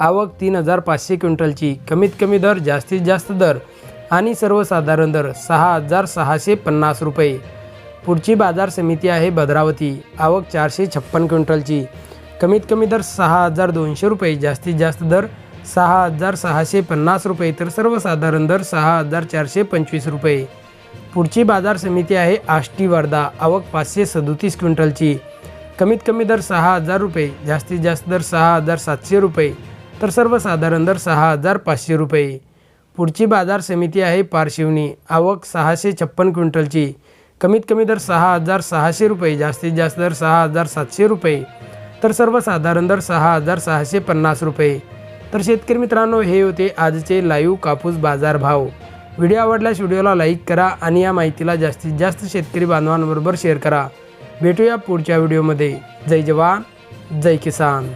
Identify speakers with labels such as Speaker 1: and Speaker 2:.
Speaker 1: आवक तीन हजार पाचशे क्विंटलची. कमीत कमी दर जास्तीत जास्त दर आणि सर्वसाधारण दर सहा हजार सहाशे पन्नास रुपये. पुढची बाजार समिती आहे भद्रावती. आवक चारशे छप्पन क्विंटलची. कमीत कमी दर सहा हजार दोनशे रुपये जास्तीत जास्त दर सहा हजार सहाशे पन्नास रुपये तर सर्वसाधारण दर सहा हजार चारशे पंचवीस रुपये. पुढची बाजार समिती आहे आष्टी वर्धा आवक पाचशे सदोतीस क्विंटलची. कमीत कमी दर सहा हजार रुपये जास्तीत जास्त दर सहा हजार सातशे रुपये. तर सर्वसाधारण दर सहा हजार पाचशे रुपये. पुढची बाजार समिती आहे पारशिवनी. आवक सहाशे छप्पन क्विंटलची. कमीत कमी दर सहा हजार सहाशे रुपये जास्तीत जास्त दर सहा हजार सातशे रुपये. तर सर्वसाधारण दर सहा हजार सहाशे पन्नास रुपये. तर शेतकरी मित्रांनो हे होते आजचे लाईव्ह कापूस बाजार भाव व्हिडिओ आवडल्यास व्हिडिओला लाईक करा आणि या माहितीला जास्तीत जास्त शेतकरी बांधवांबरोबर शेअर करा. भेटूया पुढच्या व्हिडिओमध्ये. जय जवान जय किसान.